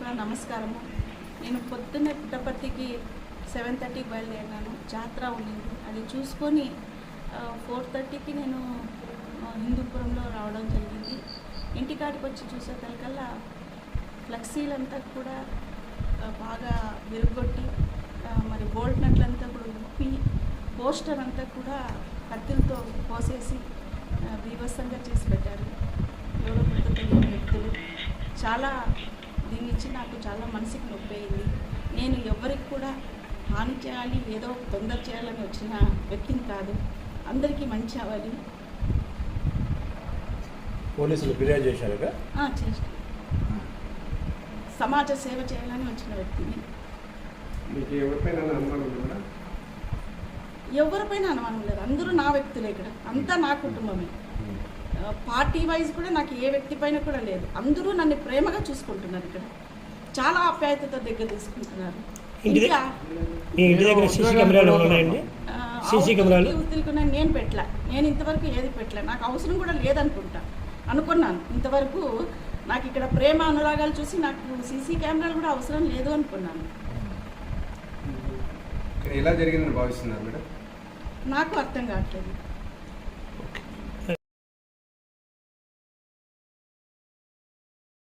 కూడా నమస్కారము. నేను పొద్దున్నే పుట్టపర్తికి సెవెన్ థర్టీకి బయలుదేరినాను. జాతర ఉండింది. అది చూసుకొని ఫోర్ థర్టీకి నేను హిందూపురంలో రావడం జరిగింది. ఇంటికాడికి వచ్చి చూసేసరికల్లా ఫ్లెక్సీలంతా కూడా బాగా విరుగొట్టి మరి బోల్ట్ నట్లంతా కూడా ఉప్పి పోస్టర్ అంతా కూడా కత్తులతో కోసేసి బీభత్సంగా చేసి పెట్టారు. ఎవరో చాలా దీని నుంచి నాకు చాలా మనసుకి నొప్పి అయింది నేను ఎవరికి కూడా హాని చేయాలి ఏదో తొందర చేయాలని వచ్చిన వ్యక్తిని కాదు. అందరికీ మంచి అవ్వాలి. పోలీసులు ఫిర్యాదు చేశారుగా? ఆ, చేస్తాను సమాజ సేవ చేయాలని వచ్చిన వ్యక్తిని. మీకు ఎవరిపైన అనుమానం లేదు. అందరూ నా వ్యక్తులే ఇక్కడ. అంతా నా కుటుంబమే. పార్టీ వైజ్ కూడా నాకు ఏ వ్యక్తి పైన కూడా లేదు. అందరూ నన్ను ప్రేమగా చూసుకుంటున్నారు ఇక్కడ. చాలా ఆప్యాయతతో దగ్గర తీసుకుంటున్నారు. నేను పెట్టలే. నేను ఇంతవరకు ఏది పెట్టలే. నాకు అవసరం కూడా లేదనుకుంటా. అనుకున్నాను. ఇంతవరకు నాకు ఇక్కడ ప్రేమ అనురాగాలు చూసి నాకు సీసీ కెమెరాలు కూడా అవసరం లేదు అనుకున్నాను. ఇక్కడ ఎలా జరిగిందని భావిస్తున్నారు మేడం? నాకు అర్థం కావట్లేదు.